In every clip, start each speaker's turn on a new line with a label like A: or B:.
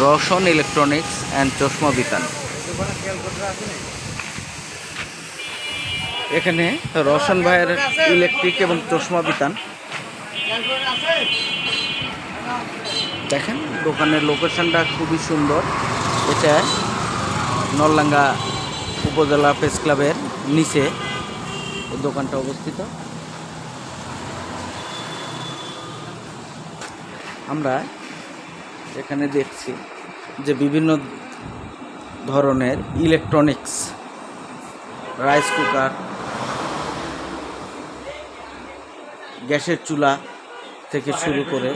A: Rowshan electronics and চশমা বিতান। এখানে রওশন ভাইয়ের ইলেকট্রিক এবং চশমা বিতান। দেখেন, দোকানের লোকেশনটা খুবই সুন্দর। এটা নললাঙ্গা উপজেলা প্রেস ক্লাবের নিচে দোকানটা অবস্থিত। আমরা এখানে দেখছি যে বিভিন্ন ধরনের ইলেকট্রনিক্স রাইস কুকার গ্যাসের চুলা থেকে শুরু করে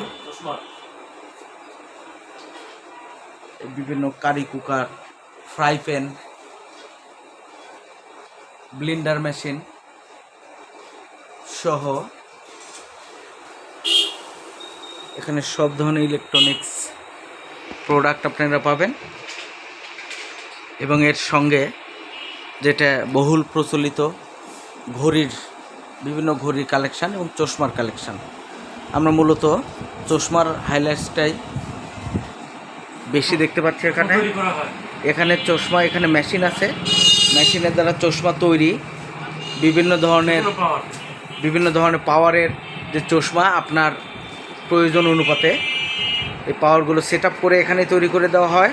A: বিভিন্ন curry cooker fry pan blender machine সহ এখানে সব ধরনের ইলেকট্রনিক্স প্রোডাক্ট আপনারা পাবেন। এবং এর সঙ্গে যেটা বহুল প্রচলিত ঘড়ির বিভিন্ন ঘড়ির কালেকশান এবং চশমার কালেকশান আমরা মূলত চশমার হাইলাইটসটাই বেশি দেখতে পাচ্ছি এখানে। এখানে চশমা এখানে মেশিন আছে। মেশিনের দ্বারা চশমা তৈরি বিভিন্ন ধরনের বিভিন্ন ধরনের পাওয়ারের যে চশমা আপনার প্রয়োজন অনুপাতে এই পাওয়ারগুলো সেট করে এখানে তৈরি করে দেওয়া হয়।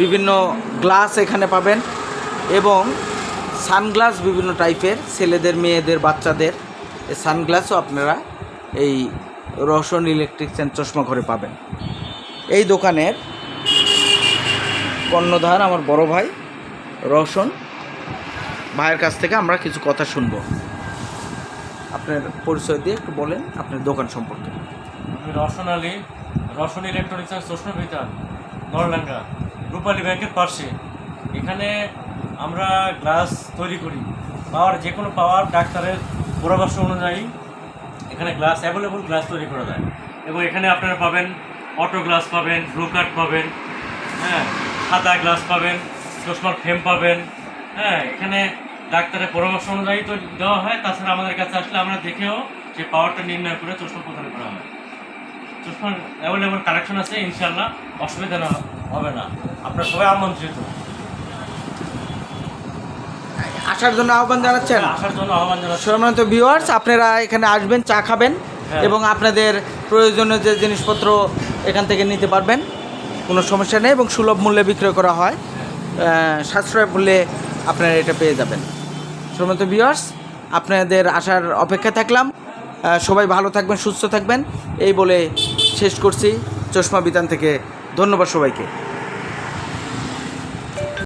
A: বিভিন্ন গ্লাস এখানে পাবেন এবং সানগ্লাস বিভিন্ন টাইপের ছেলেদের, মেয়েদের, বাচ্চাদের এই সানগ্লাসও আপনারা এই রোশন ইলেকট্রিক অ্যান্ড চশমা ঘরে পাবেন। এই দোকানের কর্ণধার আমার বড় ভাই রোশন, ভাইয়ের কাছ থেকে আমরা কিছু কথা শুনব। আপনার পরিচয় দিয়ে একটু বলেন আপনার দোকান সম্পর্কে।
B: আমি Roshan Ali Roshan electronics and social Bitan নরলাঙ্গা, Rupali ব্যাংকের পাশে এখানে আমরা গ্লাস তৈরি করি, পাওয়ার যে কোনো পাওয়ার ডাক্তারের পরামর্শ অনুযায়ী এখানে গ্লাস অ্যাভেলেবল গ্লাস তৈরি করা যায়। এবং এখানে আপনারা পাবেন অটো গ্লাস পাবেন ব্লু কার্ড পাবেন হ্যাঁ সাদা গ্লাস পাবেন, চশমার ফ্রেম পাবেন হ্যাঁ এখানে ডাক্তারের পরামর্শ অনুযায়ী তো দেওয়া হয়। তাছাড়া আমাদের কাছে আসলে আমরা দেখেও সেই পাওয়ারটা নির্ণয় করে চশমা প্রদান করা হয়। চশমার অ্যাভেলেবল কালেকশন আছে ইনশাল্লাহ অসুবিধা না হবে না। আপনারা সবাই আমন্ত্রিত।
A: আসার জন্য আহ্বান জানাচ্ছেন?
B: আসার জন্য আহ্বান
A: সম্মানিত ভিউয়ার্স আপনারা এখানে আসবেন চা খাবেন
B: হ্যাঁ।
A: এবং আপনাদের প্রয়োজনীয় যে জিনিসপত্র এখান থেকে নিতে পারবেন কোনো সমস্যা নেই এবং সুলভ মূল্যে বিক্রয় করা হয়। সাশ্রয় মূল্যে আপনারা এটা পেয়ে যাবেন। সম্মানিত ভিউয়ার্স আপনাদের আসার অপেক্ষা থাকলাম। সবাই ভালো থাকবেন সুস্থ থাকবেন। এই বলে শেষ করছি। চশমা বিতান থেকে ধন্যবাদ সবাইকে।